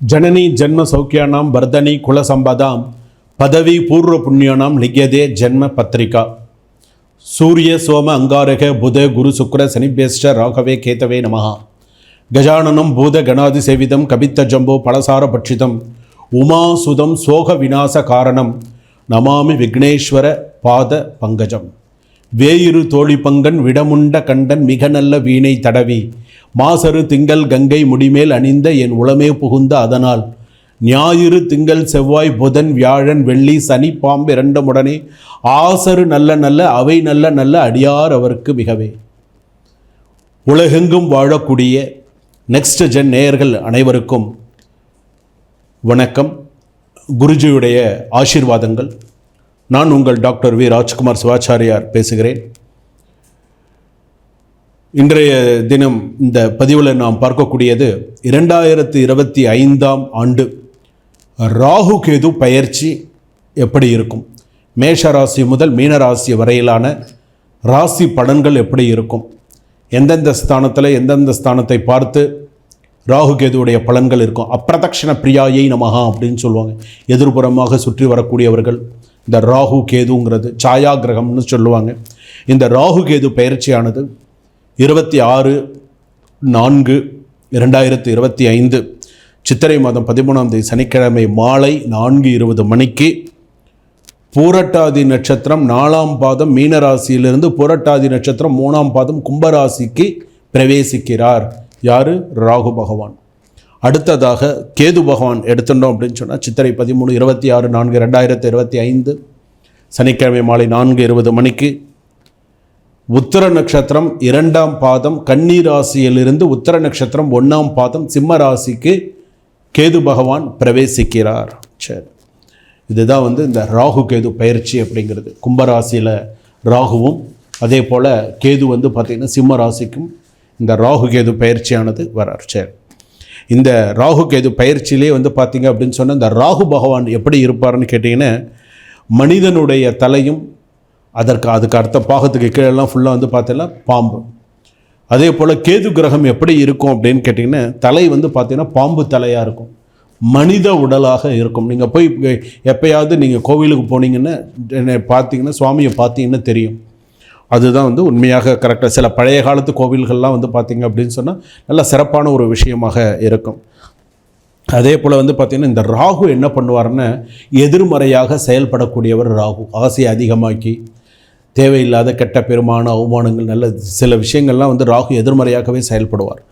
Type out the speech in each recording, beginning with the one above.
ஜனனி ஜென்ம சௌக்கியானாம் வர்தனி குலசம்பதாம் பதவி பூர்வ புண்ணியானாம் லிகியதே ஜென்ம பத்திரிகா. சூரிய சோம அங்காரக புத குரு சுக்கர சனிபேஷ்ட ராகவே கேதவே நமகா கஜானனம் பூத கணாதி சேவிதம் கபித்த ஜம்போ பலசார பட்சிதம் உமாசுதம் சோக விநாச காரணம் நமாமி விக்னேஸ்வர பாத பங்கஜம். வேயிரு தோழி பங்கன் விடமுண்ட கண்டன் மிக நல்ல வீணை தடவி மாசரு திங்கள் கங்கை முடிமேல் அணிந்த என் உளமே புகுந்த அதனால். ஞாயிறு திங்கள் செவ்வாய் புதன் வியாழன் வெள்ளி சனி பாம்பு இரண்டமுடனே. ஆசரு நல்ல நல்ல அவை நல்ல நல்ல அடியார் அவருக்கு மிகவே. உலகெங்கும் வாழக்கூடிய நெக்ஸ்ட் ஜென் நேயர்கள் அனைவருக்கும் வணக்கம். குருஜியுடைய ஆசீர்வாதங்கள். நான் உங்கள் டாக்டர் வி. ராஜ்குமார் சிவாச்சாரியார் பேசுகிறேன். இன்றைய தினம் இந்த பதிவில் நாம் பார்க்கக்கூடியது இரண்டாயிரத்தி இருபத்தி ஐந்தாம் ஆண்டு ராகு கேது பயிற்சி எப்படி இருக்கும்? மேஷ ராசி முதல் மீன ராசி வரையிலான ராசி பலன்கள் எப்படி இருக்கும்? எந்தெந்த ஸ்தானத்தில் எந்தெந்த ஸ்தானத்தை பார்த்து ராகு கேதுவுடைய பலன்கள் இருக்கும்? அப்பிரதக்ஷண பிரியாயை நமகா அப்படின்னு சொல்லுவாங்க. எதிர்புறமாக சுற்றி வரக்கூடியவர்கள் இந்த ராகு கேதுங்கிறது சாயா கிரகம்னு சொல்லுவாங்க. இந்த ராகு கேது பயிற்சியானது இருபத்தி ஆறு நான்கு இரண்டாயிரத்தி இருபத்தி ஐந்து சித்திரை மாதம் பதிமூணாம் தேதி சனிக்கிழமை மாலை நான்கு இருபது மணிக்கு பூரட்டாதி நட்சத்திரம் நாலாம் பாதம் மீனராசியிலிருந்து பூரட்டாதி நட்சத்திரம் மூணாம் பாதம் கும்பராசிக்கு பிரவேசிக்கிறார். யார்? ராகு பகவான். அடுத்ததாக கேது பகவான் எடுத்துட்டோம் அப்படின்னு சொன்னால் சித்திரை பதிமூணு இருபத்தி ஆறு நான்கு ரெண்டாயிரத்தி இருபத்தி ஐந்து சனிக்கிழமை மாலை நான்கு இருபது மணிக்கு உத்தர நட்சத்திரம் இரண்டாம் பாதம் கன்னி ராசியிலிருந்து உத்தர நட்சத்திரம் ஒன்றாம் பாதம் சிம்ம ராசிக்கு கேது பகவான் பிரவேசிக்கிறார். சரி. இதுதான் வந்து இந்த ராகு கேது பயிற்சி அப்படிங்கிறது. கும்பராசியில் ராகுவும் அதே போல் கேது வந்து பார்த்திங்கன்னா சிம்ம ராசிக்கும் இந்த ராகு கேது பயிற்சியானது வரார். சரி. இந்த ராகு கேது பயிற்சியிலே வந்து பார்த்திங்க அப்படின்னு சொன்னால் இந்த ராகு பகவான் எப்படி இருப்பார்னு கேட்டிங்கன்னா மனிதனுடைய தலையும் அதற்கு அதுக்கு அடுத்த பாகத்துக்கு கீழெல்லாம் ஃபுல்லாக வந்து பார்த்தீங்கன்னா பாம்பு. அதே போல் கேது கிரகம் எப்படி இருக்கும் அப்படின்னு கேட்டிங்கன்னா தலை வந்து பார்த்தீங்கன்னா பாம்பு தலையாக இருக்கும். மனித உடலாக இருக்கும். நீங்கள் போய் எப்பயாவது நீங்கள் கோவிலுக்கு போனீங்கன்னா பார்த்தீங்கன்னா சுவாமியை பார்த்தீங்கன்னா தெரியும். அதுதான் வந்து உண்மையாக கரெக்டாக சில பழைய காலத்து கோவில்கள்லாம் வந்து பார்த்திங்க அப்படின்னு சொன்னால் நல்ல சிறப்பான ஒரு விஷயமாக இருக்கும். அதே போல் வந்து பார்த்திங்கன்னா இந்த ராகு என்ன பண்ணுவார்னா எதிர்மறையாக செயல்படக்கூடியவர் ராகு ஆசையை அதிகமாக்கி தேவையில்லாத கெட்ட பெருமான அவமானங்கள் நல்ல சில விஷயங்கள்லாம் வந்து ராகு எதிர்மறையாகவே செயல்படுவார்.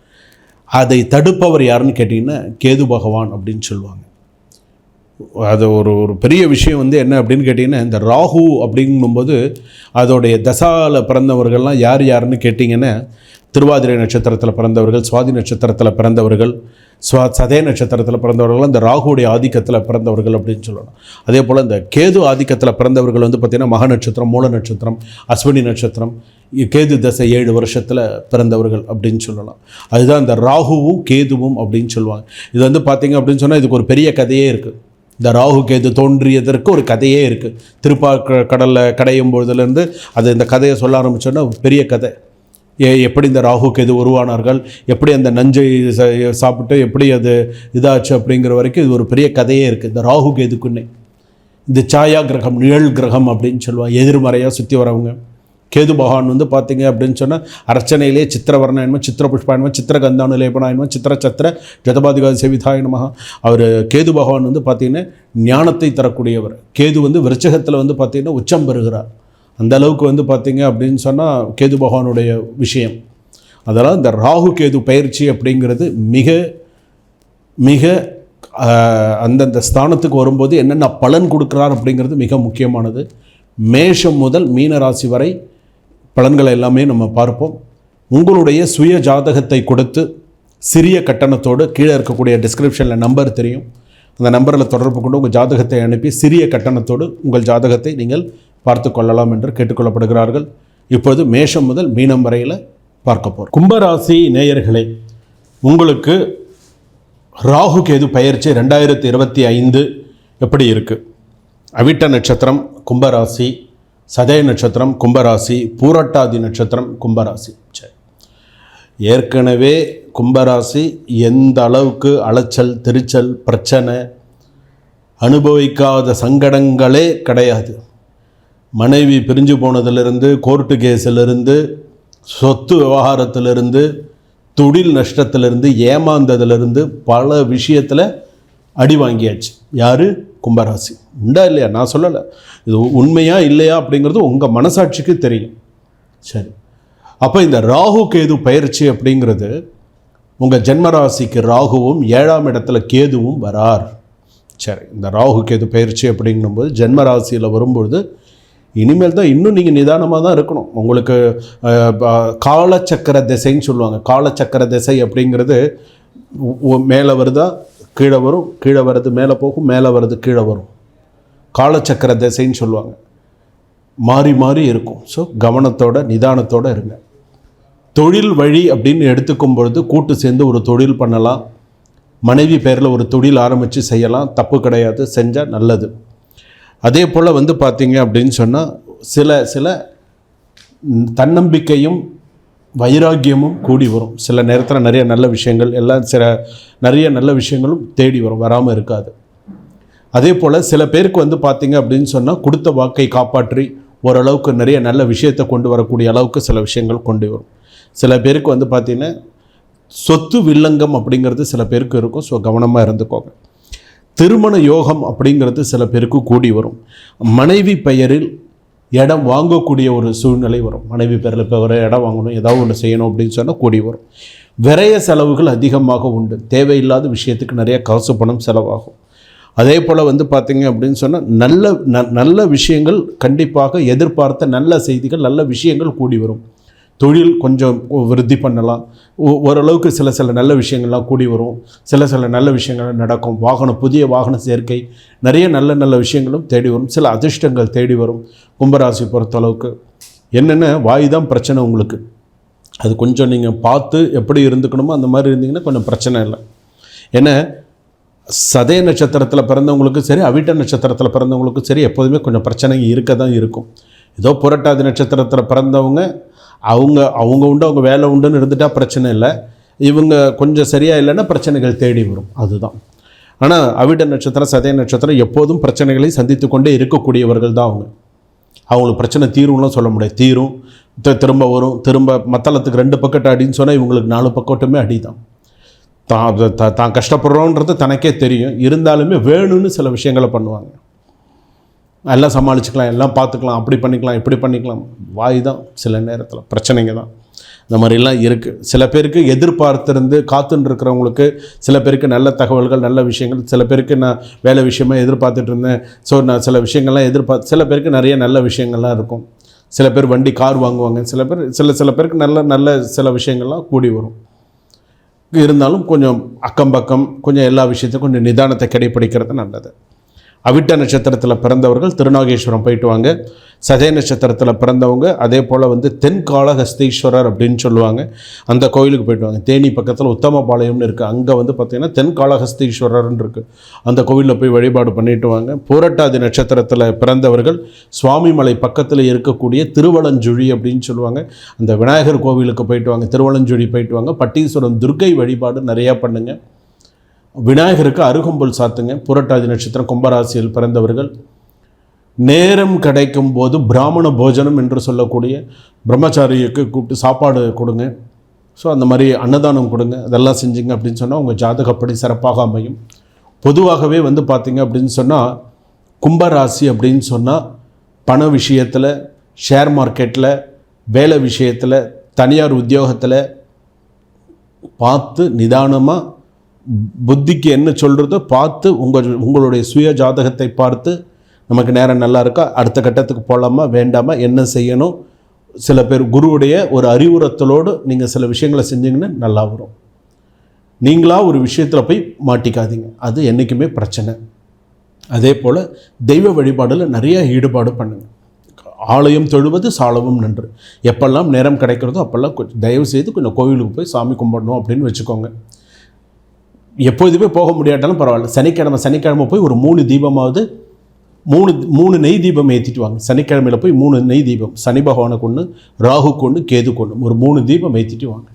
அதை தடுப்பவர் யாருன்னு கேட்டிங்கன்னா கேது பகவான் அப்படின்னு சொல்லுவாங்க. அது ஒரு ஒரு பெரிய விஷயம் வந்து என்ன அப்படின்னு கேட்டிங்கன்னா இந்த ராகு அப்படிங்கும்போது அதோடைய தசாவில் பிறந்தவர்கள்லாம் யார் யாருன்னு கேட்டிங்கன்னா திருவாதிரை நட்சத்திரத்தில் பிறந்தவர்கள் சுவாதி நட்சத்திரத்தில் பிறந்தவர்கள் ஸ்வா சதய நட்சத்திரத்தில் பிறந்தவர்கள் இந்த ராகுடைய ஆதிக்கத்தில் பிறந்தவர்கள் அப்படின்னு சொல்லணும். அதே போல் இந்த கேது ஆதிக்கத்தில் பிறந்தவர்கள் வந்து பார்த்திங்கன்னா மக நட்சத்திரம் மூல நட்சத்திரம் அஸ்வினி நட்சத்திரம் கேது தசை ஏழு வருஷத்தில் பிறந்தவர்கள் அப்படின்னு சொல்லலாம். அதுதான் இந்த ராகுவும் கேதுவும் அப்படின்னு சொல்லுவாங்க. இது வந்து பார்த்திங்க அப்படின்னு சொன்னால் இதுக்கு ஒரு பெரிய கதையே இருக்குது இந்த ராகு கேது தோன்றியதற்கு ஒரு கதையே இருக்குது திருப்பா கடலில் கடையும் பொழுதுலேருந்து அது இந்த கதையை சொல்ல ஆரம்பித்தோன்னா பெரிய கதை. எப்படி இந்த ராகு கேது உருவானார்கள்? எப்படி அந்த நஞ்சை ச- சாப்பிட்டு எப்படி அது இதாச்சு அப்படிங்கிற வரைக்கும் இது ஒரு பெரிய கதையே இருக்குது இந்த ராகு எதுக்குன்னே இந்த சாயா கிரகம் நிழல் கிரகம் அப்படின்னு சொல்லுவாள் எதிர்மறையாக சுற்றி வரவங்க. கேது பகவான் வந்து பார்த்தீங்க அப்படின்னு சொன்னால் அர்ச்சனையிலே என்னமோ சித்திர புஷ்பாயன்ம சித்திர கந்தானு லேபனாயன்ம சித்திர சத்திர ஜதபாதிகாதி செவிதாய அவர் கேது பகவான் வந்து பார்த்தீங்கன்னா ஞானத்தை தரக்கூடியவர். கேது வந்து விருச்சகத்தில் வந்து பார்த்தீங்கன்னா உச்சம் பெறுகிறார். அந்த அளவுக்கு வந்து பார்த்திங்க அப்படின்னு சொன்னால் கேது பகவானுடைய விஷயம். அதெல்லாம் இந்த ராகு கேது பயிற்சி அப்படிங்கிறது மிக மிக அந்தந்த ஸ்தானத்துக்கு வரும்போது என்னென்ன பலன் கொடுக்குறார் அப்படிங்கிறது மிக முக்கியமானது. மேஷம் முதல் மீன ராசி வரை பலன்களை எல்லாமே நம்ம பார்ப்போம். உங்களுடைய சுய ஜாதகத்தை கொடுத்து சிறிய கட்டணத்தோடு கீழே இருக்கக்கூடிய டிஸ்கிரிப்ஷனில் நம்பர் தெரியும். அந்த நம்பரில் தொடர்பு கொண்டு உங்கள் ஜாதகத்தை அனுப்பி சிறிய கட்டணத்தோடு உங்கள் ஜாதகத்தை நீங்கள் பார்த்து கொள்ளலாம் என்று கேட்டுக்கொள்ளப்படுகிறார்கள். இப்போது மேஷம் முதல் மீனம் வரையில் பார்க்க போகிறோம் கும்பராசி நேயர்களே உங்களுக்கு ராகு கேது பயிற்சி ரெண்டாயிரத்தி இருபத்தி ஐந்து எப்படி இருக்குது அவிட்ட நட்சத்திரம் கும்பராசி சதய நட்சத்திரம் கும்பராசி பூரட்டாதி நட்சத்திரம் கும்பராசி. சரி. ஏற்கனவே கும்பராசி எந்த அளவுக்கு அலைச்சல் திருச்சல் பிரச்சனை அனுபவிக்காத சங்கடங்களே கிடையாது. மனைவி பிரிஞ்சு போனதிலிருந்து கோர்ட்டு கேஸிலிருந்து சொத்து விவகாரத்திலிருந்து தொழில் நஷ்டத்திலிருந்து ஏமாந்ததுலேருந்து பல விஷயத்தில் அடி வாங்கியாச்சு. யார்? கும்பராசி. உண்டா இல்லையா? நான் சொல்லலை. இது உண்மையா இல்லையா அப்படிங்கிறது உங்கள் மனசாட்சிக்கு தெரியும். சரி. அப்போ இந்த ராகு கேது பயிற்சி அப்படிங்கிறது உங்கள் ஜென்மராசிக்கு ராகுவும் ஏழாம் இடத்துல கேதுவும் வரார். சரி. இந்த ராகு கேது பயிற்சி அப்படிங்கும்போது ஜென்மராசியில் வரும்பொழுது இனிமேல் தான் இன்னும் நீங்கள் நிதானமாக தான் இருக்கணும். உங்களுக்கு காலச்சக்கர திசைன்னு சொல்லுவாங்க. காலச்சக்கர திசை அப்படிங்கிறது மேலே வருதா கீழே வரும். கீழே வர்றது மேலே போகும் மேலே வர்றது கீழே வரும். காலச்சக்கர திசைன்னு சொல்லுவாங்க. மாறி மாறி இருக்கும். ஸோ கவனத்தோட நிதானத்தோட இருங்க. தொழில் வழி அப்படின்னு எடுத்துக்கும் பொழுது கூட்டு சேர்ந்து ஒரு தொழில் பண்ணலாம். மனைவி பேரில் ஒரு தொழில் ஆரம்பித்து செய்யலாம். தப்பு கிடையாது. செஞ்சால் நல்லது. அதே போல் வந்து பார்த்தீங்க அப்படின்னு சொன்னால் சில சில தன்னம்பிக்கையும் வைராக்கியமும் கூடி வரும். சில நேரத்தில் நிறைய நல்ல விஷயங்கள் எல்லாம் சில நிறைய நல்ல விஷயங்களும் தேடி வரும் வராமல் இருக்காது. அதே போல் சில பேருக்கு வந்து பார்த்தீங்க அப்படின்னு சொன்னால் கொடுத்த வாக்கை காப்பாற்றி ஓரளவுக்கு நிறைய நல்ல விஷயத்தை கொண்டு வரக்கூடிய அளவுக்கு சில விஷயங்கள் கொண்டு வரும். சில பேருக்கு வந்து பார்த்தீங்கன்னா சொத்து வில்லங்கம் அப்படிங்கிறது சில பேருக்கு இருக்கும். ஸோ கவனமாக இருந்துக்கோங்க. திருமண யோகம் அப்படிங்கிறது சில பேருக்கு கூடி வரும். மனைவி பெயரில் இடம் வாங்கக்கூடிய ஒரு சூழ்நிலை வரும். மனைவி பேரில் இப்போ ஒரு இடம் வாங்கணும் ஏதாவது ஒன்று செய்யணும் அப்படின்னு சொன்னால் கூடி வரும். விரைய செலவுகள் அதிகமாக உண்டு. தேவையில்லாத விஷயத்துக்கு நிறைய காசு பணம் செலவாகும். அதே போல் வந்து பார்த்திங்க அப்படின்னு சொன்னால் நல்ல ந- நல்ல விஷயங்கள் கண்டிப்பாக எதிர்பார்த்த நல்ல செய்திகள் நல்ல விஷயங்கள் கூடி வரும். தொழில் கொஞ்சம் விருத்தி பண்ணலாம். ஓ- ஓரளவுக்கு சில சில நல்ல விஷயங்கள்லாம் கூடி வரும். சில சில நல்ல விஷயங்கள் நடக்கும். வாகனம் புதிய வாகன சேர்க்கை. நிறைய நல்ல நல்ல விஷயங்களும் தேடி வரும். சில அதிர்ஷ்டங்கள் தேடி வரும் கும்பராசி பொறுத்தளவுக்கு. என்னென்ன? வாய் தான் பிரச்சனை உங்களுக்கு. அது கொஞ்சம் நீங்கள் பார்த்து எப்படி இருந்துக்கணுமோ அந்த மாதிரி இருந்தீங்கன்னா கொஞ்சம் பிரச்சனை இல்லை. ஏன்னா சதய நட்சத்திரத்தில் பிறந்தவங்களுக்கும் சரி அவிட்ட நட்சத்திரத்தில் பிறந்தவங்களுக்கும் சரி எப்போதுமே கொஞ்சம் பிரச்சனைங்க இருக்க தான் இருக்கும். ஏதோ புரட்டாதி நட்சத்திரத்தில் பிறந்தவங்க அவங்க அவங்க உண்டு அவங்க வேலை உண்டுன்னு இருந்துட்டால் பிரச்சனை இல்லை. இவங்க கொஞ்சம் சரியாக இல்லைன்னா பிரச்சனைகள் தேடி வரும். அதுதான். ஆனால் அவிட நட்சத்திரம் சதய நட்சத்திரம் எப்போதும் பிரச்சனைகளை சந்தித்து கொண்டே இருக்கக்கூடியவர்கள் தான் அவங்க. அவங்களுக்கு பிரச்சனை தீரும்லாம் சொல்ல முடியாது. தீரும் திரும்ப வரும். திரும்ப மத்தளத்துக்கு ரெண்டு பக்கெட் அடின்னு சொன்னால் இவங்களுக்கு நாலு பக்கட்டுமே அடி தான் தான் த- தான் கஷ்டப்படுறோன்றது தனக்கே தெரியும். இருந்தாலுமே வேணும்னு சில விஷயங்களை பண்ணுவாங்க. எல்லாம் சமாளிச்சுக்கலாம் எல்லாம் பார்த்துக்கலாம் அப்படி பண்ணிக்கலாம் இப்படி பண்ணிக்கலாம். வாய் தான் சில நேரத்தில் பிரச்சனைங்க தான். இந்த மாதிரிலாம் இருக்குது சில பேருக்கு எதிர்பார்த்திருந்து காத்துன்னு இருக்கிறவங்களுக்கு சில பேருக்கு நல்ல தகவல்கள் நல்ல விஷயங்கள் சில பேருக்கு நான் வேலை விஷயமாக எதிர்பார்த்துட்டு இருந்தேன் ஸோ நான் சில விஷயங்கள்லாம் எதிர்பார்த்து சில பேருக்கு நிறைய நல்ல விஷயங்கள்லாம் இருக்கும். சில பேர் வண்டி கார் வாங்குவாங்க. சில பேர் சில சில பேருக்கு நல்ல நல்ல சில விஷயங்கள்லாம் கூடி வரும். இருந்தாலும் கொஞ்சம் அக்கம் பக்கம் கொஞ்சம் எல்லா விஷயத்தையும் கொஞ்சம் நிதானத்தை கடைப்பிடிக்கிறது நல்லது. அவிட்ட நட்சத்திரத்தில் பிறந்தவர்கள் திருநாகேஸ்வரம் போயிட்டு வாங்க. சதய நட்சத்திரத்தில் பிறந்தவங்க அதே போல் வந்து தென்காளஹஸ்தீஸ்வரர் அப்படின்னு சொல்லுவாங்க. அந்த கோயிலுக்கு போயிட்டு வாங்க. தேனி பக்கத்தில் உத்தமபாளையம்னு இருக்குது அங்கே வந்து பார்த்திங்கன்னா தென்காளஹஸ்தீஸ்வரர்னு இருக்குது அந்த கோவிலில் போய் வழிபாடு பண்ணிட்டு வாங்க. பூரட்டாதி நட்சத்திரத்தில் பிறந்தவர்கள் சுவாமிமலை பக்கத்தில் இருக்கக்கூடிய திருவலஞ்சுழி அப்படின்னு சொல்லுவாங்க. அந்த விநாயகர் கோவிலுக்கு போயிட்டு வாங்க. திருவலஞ்சுழி போயிட்டு வாங்க. பட்டீஸ்வரம் துர்க்கை வழிபாடு நிறையா பண்ணுங்கள் விநாயகருக்கு அருகம்புல் சாத்துங்க புரட்டாதி நட்சத்திரம் கும்பராசியில் பிறந்தவர்கள். நேரம் கிடைக்கும் போது பிராமண போஜனம் என்று சொல்லக்கூடிய பிரம்மச்சாரியுக்கு கூப்பிட்டு சாப்பாடு கொடுங்க. ஸோ அந்த மாதிரி அன்னதானம் கொடுங்க. அதெல்லாம் செஞ்சிங்க அப்படின்னு சொன்னால் உங்கள் ஜாதகப்படி சிறப்பாக அமையும். பொதுவாகவே வந்து பார்த்திங்க அப்படின்னு சொன்னால் கும்பராசி அப்படின்னு சொன்னால் பண விஷயத்தில் ஷேர் மார்க்கெட்டில் வேலை விஷயத்தில் தனியார் உத்தியோகத்தில் பார்த்து நிதானமாக புத்திக்கு என்ன சொல்கிறதோ பார்த்து உங்கள் உங்களுடைய சுய ஜாதகத்தை பார்த்து நமக்கு நேரம் நல்லா இருக்கா? அடுத்த கட்டத்துக்கு போகலாமா வேண்டாமா? என்ன செய்யணும்? சில பேர் குருவுடைய ஒரு அறிவுறுத்தலோடு நீங்கள் சில விஷயங்களை செஞ்சீங்கன்னா நல்லா வரும். நீங்களாக ஒரு விஷயத்தில் போய் மாட்டிக்காதீங்க. அது என்றைக்குமே பிரச்சனை. அதே போல் தெய்வ வழிபாடில் நிறைய ஈடுபாடு பண்ணுங்கள் ஆலயம் தொழுவது சாலவும் நன்று. எப்பெல்லாம் நேரம் கிடைக்கிறதோ அப்போல்லாம் கொஞ்சம் தயவு செய்து கொஞ்சம் கோவிலுக்கு போய் சாமி கும்பிடணும் அப்படின்னு வச்சுக்கோங்க. எப்போதுமே போக முடியாட்டாலும் பரவாயில்ல. சனிக்கிழமை சனிக்கிழமை போய் ஒரு மூணு தீபமாவது மூணு மூணு நெய் தீபம் ஏற்றிட்டு வாங்க. சனிக்கிழமையில் போய் மூணு நெய் தீபம். சனி பகவானுக்கு ஒன்று ராகு கொண்டு கேது கொண்டு ஒரு மூணு தீபம் ஏற்றிட்டு வாங்க.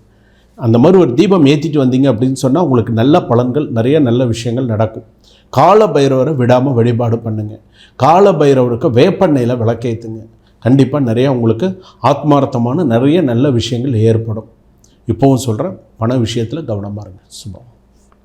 அந்த மாதிரி ஒரு தீபம் ஏற்றிட்டு வந்தீங்க அப்படின்னு சொன்னால் உங்களுக்கு நல்ல பலன்கள் நிறைய நல்ல விஷயங்கள் நடக்கும். கால பைரவரை விடாமல் வழிபாடு பண்ணுங்கள் கால பைரவருக்கு வேப்பெண்ணெயில் விளக்கேற்றுங்க கண்டிப்பாக நிறையா உங்களுக்கு ஆத்மார்த்தமான நிறைய நல்ல விஷயங்கள் ஏற்படும். இப்போவும் சொல்கிறேன் பண விஷயத்தில் கவனமாக இருங்க. சுபம்.